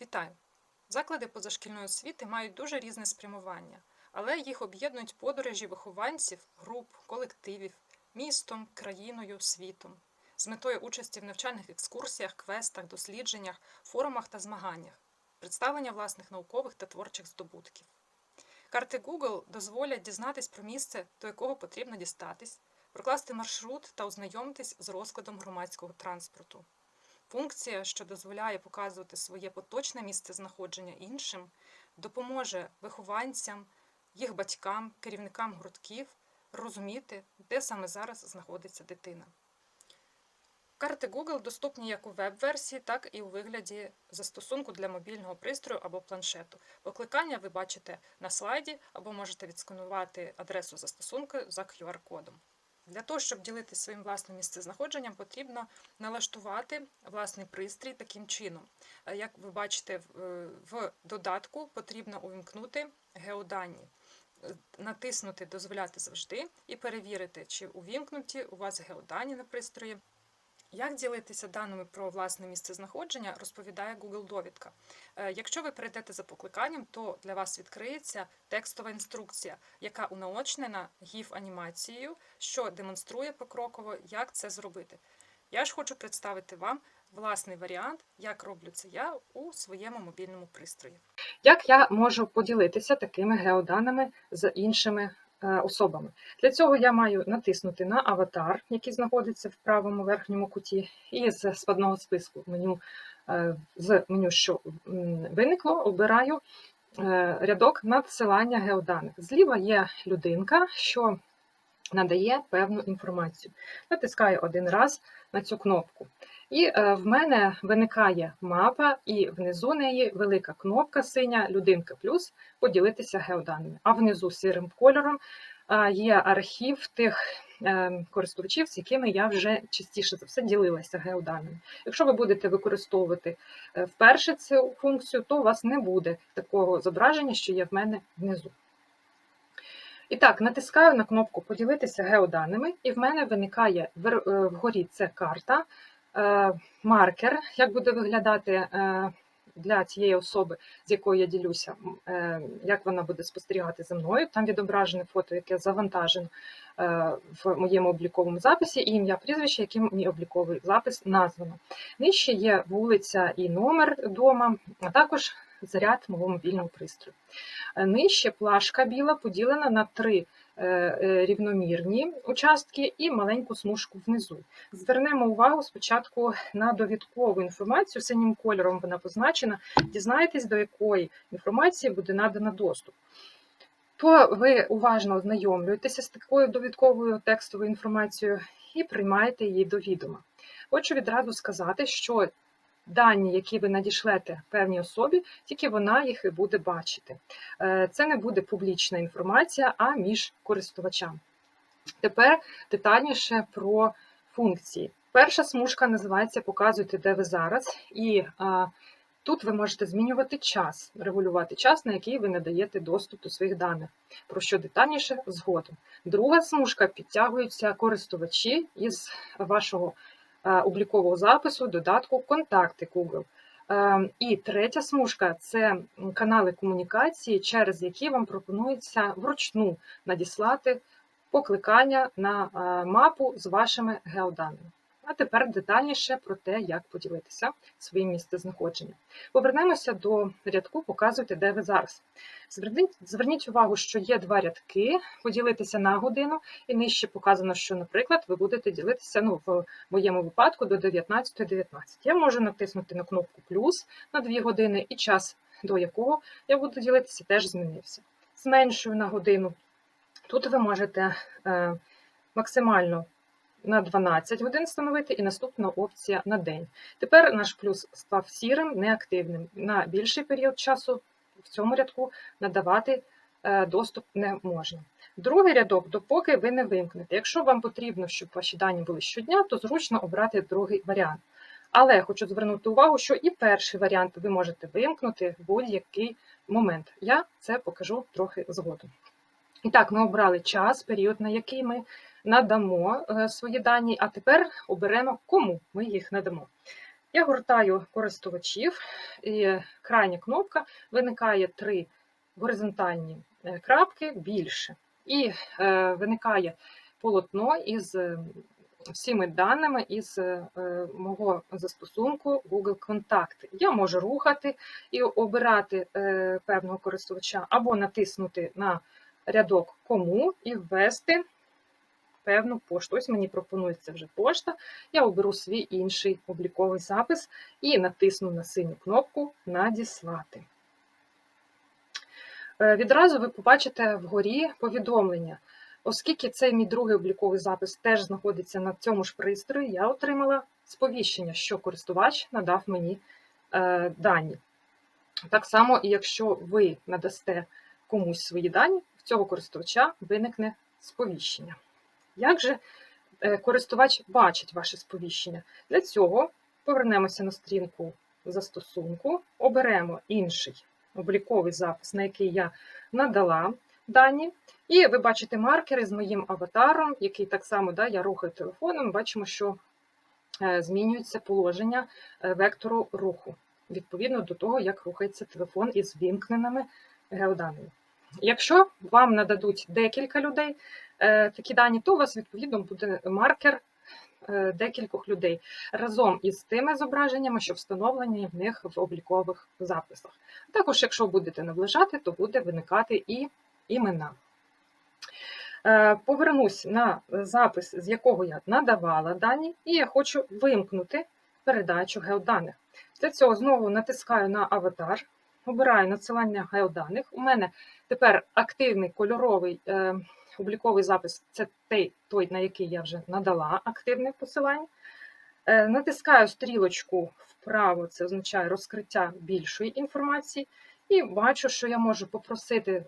Вітаю! Заклади позашкільної освіти мають дуже різне спрямування, але їх об'єднують подорожі вихованців, груп, колективів, містом, країною, світом з метою участі в навчальних екскурсіях, квестах, дослідженнях, форумах та змаганнях, представлення власних наукових та творчих здобутків. Карти Google дозволять дізнатись про місце, до якого потрібно дістатись, прокласти маршрут та ознайомитись з розкладом громадського транспорту. Функція, що дозволяє показувати своє поточне місце знаходження іншим, допоможе вихованцям, їх батькам, керівникам гуртків розуміти, де саме зараз знаходиться дитина. Карти Google доступні як у веб-версії, так і у вигляді застосунку для мобільного пристрою або планшету. Покликання ви бачите на слайді або можете відсканувати адресу застосунку за QR-кодом. Для того, щоб ділитися своїм власним місцезнаходженням, потрібно налаштувати власний пристрій таким чином. Е, Як ви бачите, в- е, додатку потрібно увімкнути геодані, Е, натиснути Дозволяти завжди і перевірити, чи увімкнуті у вас геодані на пристрої. Як ділитися даними про власне місце знаходження, розповідає Google Довідка. Е, Якщо ви перейдете за покликанням, то для вас відкриється текстова інструкція, яка унаочнена GIF-анімацією, що демонструє покроково, як це зробити. Я ж хочу представити вам власний варіант, як роблю це я у своєму мобільному пристрої. Як я можу поділитися такими геоданими з іншими особами? Для цього я маю натиснути на аватар, який знаходиться в правому верхньому куті, і з складного списку меню е, з меню, що виникло, обираю е, рядок надсилання геоданих. Зліва є людинка, що надає певну інформацію. Натискаю один раз на цю кнопку. І е, в мене виникає мапа, і внизу неї велика кнопка синя, людинка плюс поділитися геоданими. А внизу сірим кольором е, є архів тих е, користувачів, з якими я вже частіше за все ділилася геоданими. Якщо ви будете використовувати вперше цю функцію, то у вас не буде такого зображення, що є в мене внизу. І так, натискаю на кнопку Поділитися геоданими, і в мене виникає вгорі це карта, маркер, як буде виглядати е, для цієї особи, з якою я ділюся, е, як вона буде спостерігати за мною. Там відображене фото, яке завантажено е, в моєму обліковому записі, і ім'я прізвище, яким мій обліковий запис названо. Нижче є вулиця і номер дома, а також заряд мого мобільного пристрою. Е, Нижче плашка біла поділена на три е, е, рівномірні участки і маленьку смужку внизу. Звернемо увагу спочатку на довідкову інформацію, синім кольором вона позначена. Дізнаєтесь, до якої інформації буде надано доступ. То ви уважно ознайомлюєтеся з такою довідковою текстовою інформацією і приймаєте її до відома. Хочу відразу сказати, що дані, які ви надішлете певній особі, тільки вона їх і буде бачити. Е, Це не буде публічна інформація, а між користувачами. Тепер детальніше про функції. Перша смужка називається Показуйте, де ви зараз, і а, тут ви можете змінювати час, регулювати час, на який ви надаєте доступ до своїх даних, про що детальніше згодом. Друга смужка підтягуються користувачі із вашого е, облікового запису, додатку Контакти Google. Е, І третя смужка це канали комунікації, через які вам пропонується вручну надіслати покликання на е, мапу з вашими геоданими. А тепер детальніше про те, як поділитися своїм місцезнаходженням. Повернемося до рядку Показуйте, де ви зараз. Зверніть, увагу, що є два рядки поділитися на годину, і нижче показано, що, наприклад, ви будете ділитися ну, в моєму випадку до 19.19. Я можу натиснути на кнопку плюс на 2 години, і час, до якого я буду ділитися, теж змінився. Зменшую на годину. Тут ви можете е, максимально на 12 годин встановити, і наступна опція на день. Тепер наш плюс став сірим, неактивним. На більший період часу в цьому рядку надавати е, доступ не можна. Другий рядок, допоки ви не вимкнете. Якщо вам потрібно, щоб ваші дані були щодня, то зручно обрати другий варіант. Але хочу звернути увагу, що і перший варіант ви можете вимкнути в будь-який момент. Я це покажу трохи згодом. І так, ми обрали час, період, на який ми надамо е, свої дані, а тепер оберемо, кому ми їх надамо. Я гортаю користувачів, і крайня кнопка виникає три горизонтальні е, крапки більше. І е, виникає полотно із е, всіми даними із мого застосунку Google Контакти. Я можу рухати і обирати певного користувача або натиснути на рядок Кому і ввести певну пошту. Ось мені пропонується вже пошта. Я оберу свій інший обліковий запис і натисну на синю кнопку Надіслати. Е, Відразу ви побачите вгорі повідомлення. Оскільки цей мій другий обліковий запис теж знаходиться на цьому ж пристрої, я отримала сповіщення, що користувач надав мені е, дані. Так само, якщо ви надасте комусь свої дані, в цього користувача виникне сповіщення. Як же е, користувач бачить ваше сповіщення? Для цього повернемося на сторінку застосунку, оберемо інший обліковий запис, на який я надала дані. І ви бачите маркери з моїм аватаром, який так само да, я рухаю телефоном, бачимо, що е, змінюється положення е, вектору руху, відповідно до того, як рухається телефон із вімкненими геоданими. Якщо вам нададуть декілька людей такі дані, то у вас відповідно буде маркер декількох людей разом із тими зображеннями, що встановлені в них в облікових записах. Також, якщо будете наближати, то буде виникати і імена. Е, повернусь на запис, з якого я надавала дані, і я хочу вимкнути передачу геоданих. Для цього знову натискаю на аватар, обираю надсилання геоданих. У мене тепер активний кольоровий е, обліковий запис це той, той, на який я вже надала активне посилання. Е, натискаю стрілочку вправо, це означає розкриття більшої інформації, і бачу, що я можу попросити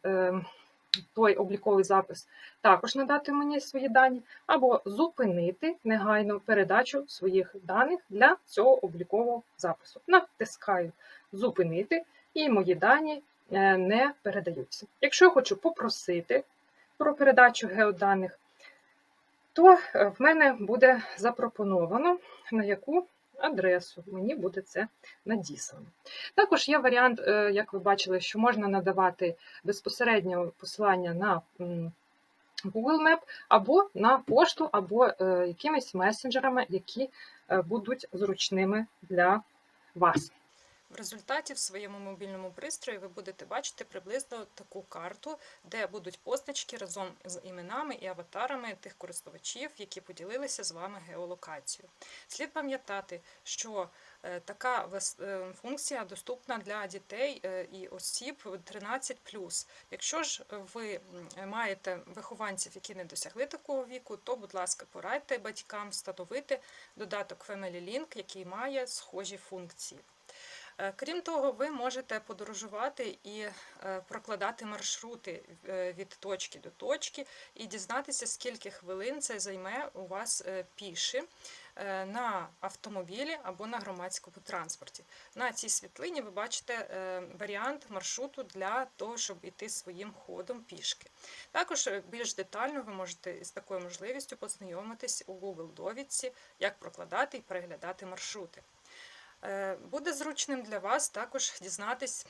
той обліковий запис також надати мені свої дані, або зупинити негайно передачу своїх даних для цього облікового запису. Натискаю Зупинити, і мої дані е, не передаються. Якщо я хочу попросити про передачу геоданих, то е, в мене буде запропоновано, на яку адресу, мені буде це надіслано. Також є варіант, е, як ви бачили, що можна надавати безпосередньо посилання на Google Map або на пошту, або якимись месенджерами, які будуть зручними для вас. В результаті в своєму мобільному пристрої ви будете бачити приблизно таку карту, де будуть позначки разом з іменами і аватарами тих користувачів, які поділилися з вами геолокацією. Слід пам'ятати, що е, така е, функція доступна для дітей е, і осіб 13. Якщо ж ви маєте вихованців, які не досягли такого віку, то, будь ласка, порадьте батькам встановити додаток Family Link, який має схожі функції. Е, крім того, ви можете подорожувати і е, прокладати маршрути е, від точки до точки і дізнатися, скільки хвилин це займе у вас піші на автомобілі або на громадському транспорті. На цій світлині ви бачите варіант маршруту для того, щоб іти своїм ходом пішки. Також більш детально ви можете з такою можливістю познайомитись у Google довідці, як прокладати і переглядати маршрути. Е, буде зручним для вас також дізнатись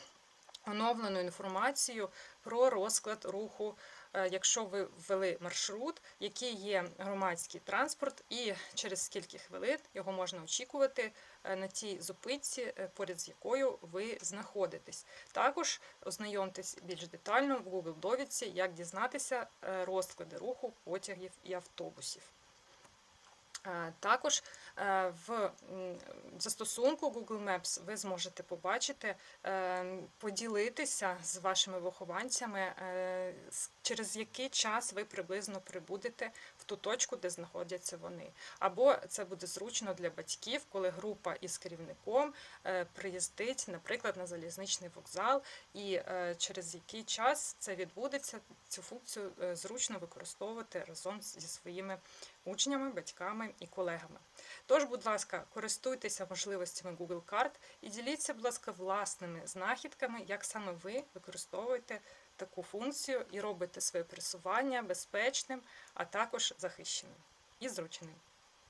оновлену інформацію про розклад руху, е, якщо ви ввели маршрут, який є громадський транспорт, і через скільки хвилин його можна очікувати е, на тій зупинці, поряд з якою ви знаходитесь. Також ознайомтесь більш детально в Google довідці, як дізнатися розклади руху потягів і автобусів. Також в застосунку Google Maps ви зможете побачити, е, поділитися з вашими вихованцями, е, через який час ви приблизно прибудете в ту точку, де знаходяться вони. Або це буде зручно для батьків, коли група із керівником приїздить, наприклад, на залізничний вокзал, і через який час це відбудеться, цю функцію зручно використовувати разом зі своїми учнями, батьками і колегами. Тож, будь ласка, користуйтеся можливостями Google карт і діліться, будь ласка, власними знахідками, як саме ви використовуєте таку функцію і робите своє пересування безпечним, а також захищеним і зручним.